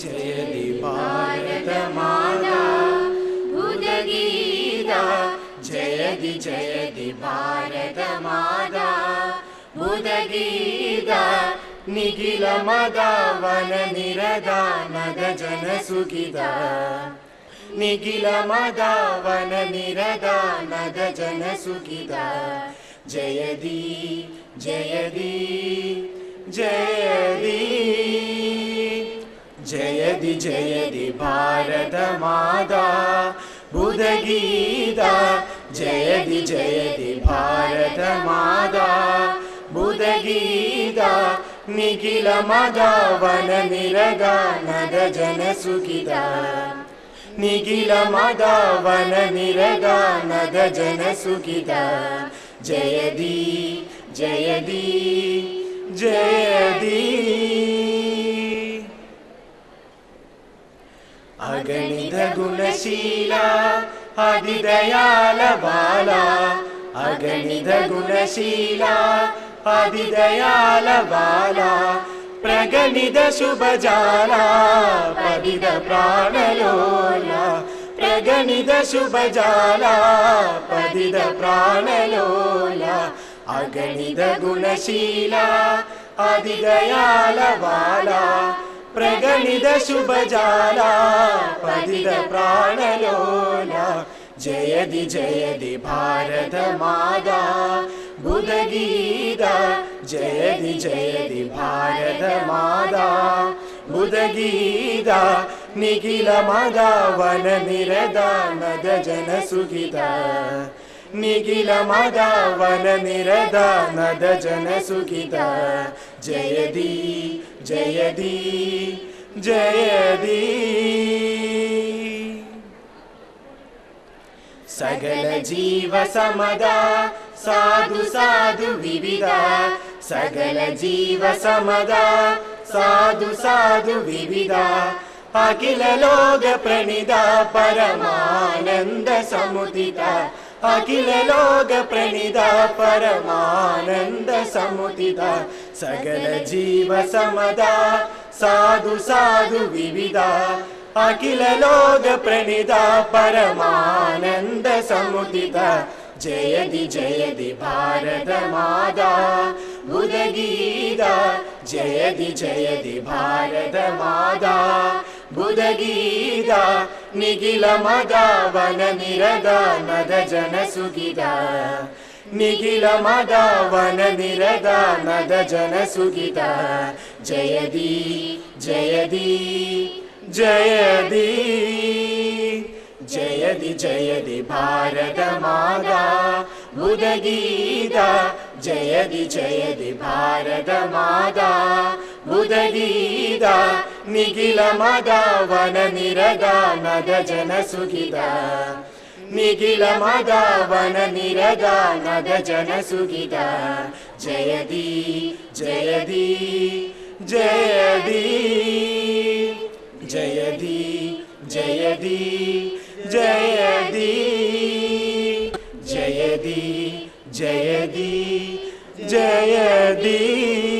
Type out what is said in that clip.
जय दि भारत मादा उदगीदा जय दि जय दि भारत मादा बुदगीदा निगिल मदा वन निरदा नग जनसुगिदा निगिलमदा वन निरदा नग जनसुगिदा जय जय जयदि भारत मादा बुध गीता जयदि जय दि भारत मादा बुध गीता निगिलमादा वन निरगा नग जनसुगिदा निगिल मदा वन निरगा नग जनसुकिदा जय दी जय गुणशीला अधिदयालबाला अगणित गुणशीला अधिदयालबाला प्रगणित शुभजाला पदिद प्राणलोला प्रगणित शुभजाला पदिद प्राणलोला अगणित गुणशीला अधिदयालबाला प्रगणित शुभ जाना पदि जयदि जयदि भारत मादा बुध जयदि जयदि भारत मादा बुध गीता निखिल मद जन निखिल मदा वन निरदा मद जन सुखिता। जय दी जय दी जयदि। सकल जीव समदा साधु साधु विविदा सकल जीव समदा साधु साधु विविदा पाकिल लोकप्रणिता अखिल लोग प्रणिदा सकल जीव साधु साधु विविधा। अखिल परमानन्दसमुदिता जयदि जयदि भारतमादा दि जयदि जयदि भारतमादा बुधगीता निखिल मद वन निरद मद जनसुगीता निगिल मदव वन निरग मद जनसुगीता जय दी जय दी जय जयदि जय दि भारत मादा जयदि जयदि भारत भारतमाता बुधगीता जयति जयति भारतमाता बुधगीता निखिलमदा वननिरदा नद जनसुखिता निखिलमदा वननिरदा नद जनसुखिता जयति जयति जयति जयति जयति जयति जयति जयति जयति